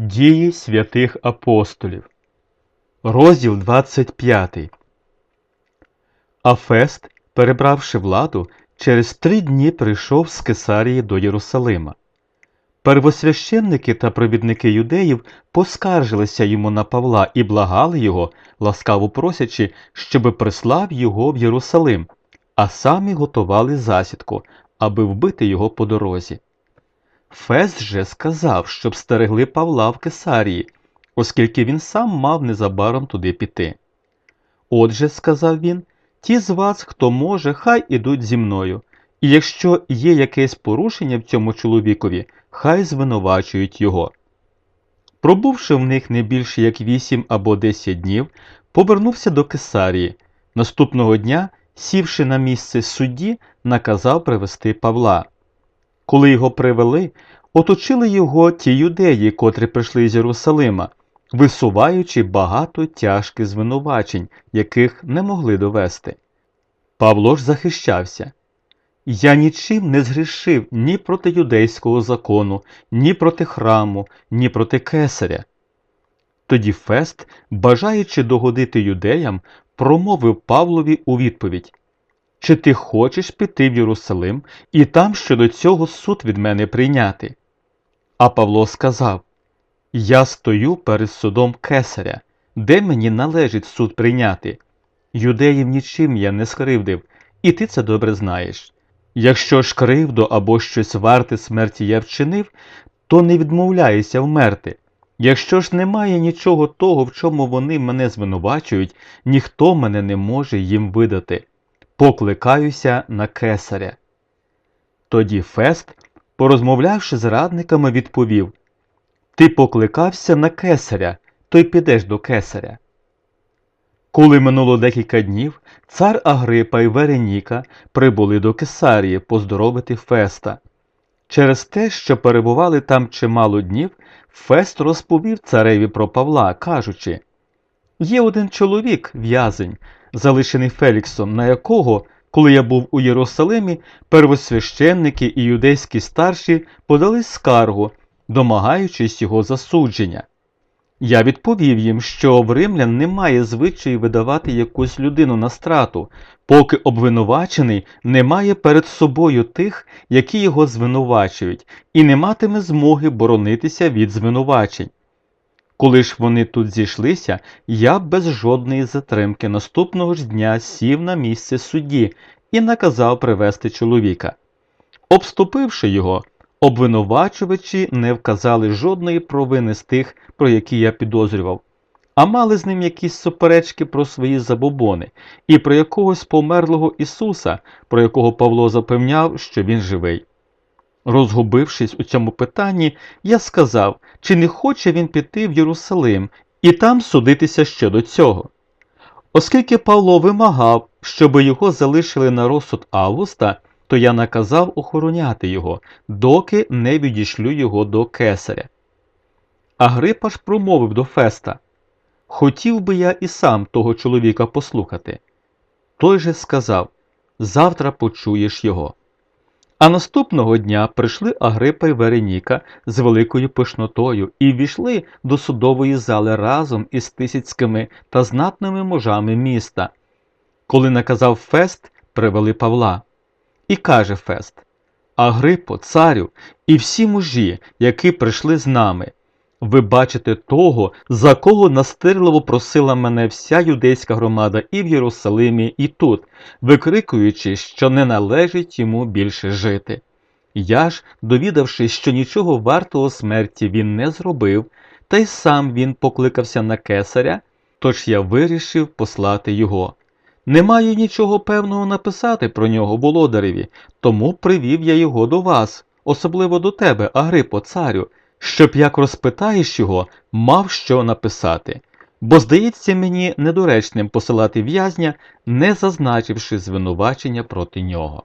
Дії святих апостолів. Розділ 25. А Фест, перебравши владу, через три дні прийшов з Кесарії до Єрусалима. Первосвященники та провідники юдеїв поскаржилися йому на Павла і благали його, ласкаво просячи, щоби прислав його в Єрусалим, а самі готували засідку, аби вбити його по дорозі. Фест же сказав, щоб стерегли Павла в Кесарії, оскільки він сам мав незабаром туди піти. Отже, сказав він, ті з вас, хто може, хай ідуть зі мною, і якщо є якесь порушення в цьому чоловікові, хай звинувачують його. Пробувши в них не більше як вісім або десять днів, повернувся до Кесарії. Наступного дня, сівши на місце судді, наказав привести Павла. Коли його привели, оточили його ті юдеї, котрі прийшли з Єрусалима, висуваючи багато тяжких звинувачень, яких не могли довести. Павло ж захищався. Я нічим не згрішив ні проти юдейського закону, ні проти храму, ні проти кесаря. Тоді Фест, бажаючи догодити юдеям, промовив Павлові у відповідь Чи ти хочеш піти в Єрусалим і там щодо цього суд від мене прийняти? А Павло сказав Я стою перед судом кесаря, де мені належить суд прийняти. Юдеїв нічим я не скривдив, і ти це добре знаєш. Якщо ж кривду або щось варте смерті я вчинив, то не відмовляюся вмерти. Якщо ж немає нічого того, в чому вони мене звинувачують, ніхто мене не може їм видати. Покликаюся на кесаря. Тоді Фест, порозмовлявши з радниками, відповів Ти покликався на кесаря, то й підеш до кесаря. Коли минуло декілька днів, цар Агрипа і Вереніка прибули до Кесарії поздоровити Феста. Через те, що перебували там чимало днів, Фест розповів цареві про Павла, кажучи Є один чоловік, в'язень, залишений Феліксом, на якого, коли я був у Єрусалимі, первосвященники і юдейські старші подали скаргу, домагаючись його засудження. Я відповів їм, що в римлян немає звичаю видавати якусь людину на страту, поки обвинувачений не має перед собою тих, які його звинувачують, і не матиме змоги боронитися від звинувачень. Коли ж вони тут зійшлися, я без жодної затримки наступного ж дня сів на місце судді і наказав привести чоловіка. Обступивши його, обвинувачувачі не вказали жодної провини з тих, про які я підозрював, а мали з ним якісь суперечки про свої забобони і про якогось померлого Ісуса, про якого Павло запевняв, що він живий. Розгубившись у цьому питанні, я сказав, чи не хоче він піти в Єрусалим і там судитися щодо цього. Оскільки Павло вимагав, щоб його залишили на розсуд Августа, то я наказав охороняти його, доки не відійшлю його до кесаря. Агрипа ж промовив до Феста Хотів би я і сам того чоловіка послухати. Той же сказав Завтра почуєш його. А наступного дня прийшли Агрипа й Вереніка з великою пишнотою і ввійшли до судової зали разом із тисяцькими та знатними мужами міста. Коли наказав Фест, привели Павла. І каже Фест Агрипо, царю, і всі мужі, які прийшли з нами. Ви бачите того, за кого настирливо просила мене вся юдейська громада і в Єрусалимі, і тут, викрикуючи, що не належить йому більше жити. Я ж, довідавшись, що нічого вартого смерті він не зробив, та й сам він покликався на кесаря, тож я вирішив послати його. Не маю нічого певного написати про нього володареві, тому привів я його до вас, особливо до тебе, Агрипо, царю, щоб як розпитаєш його, мав що написати, бо здається мені недоречним посилати в'язня, не зазначивши звинувачення проти нього.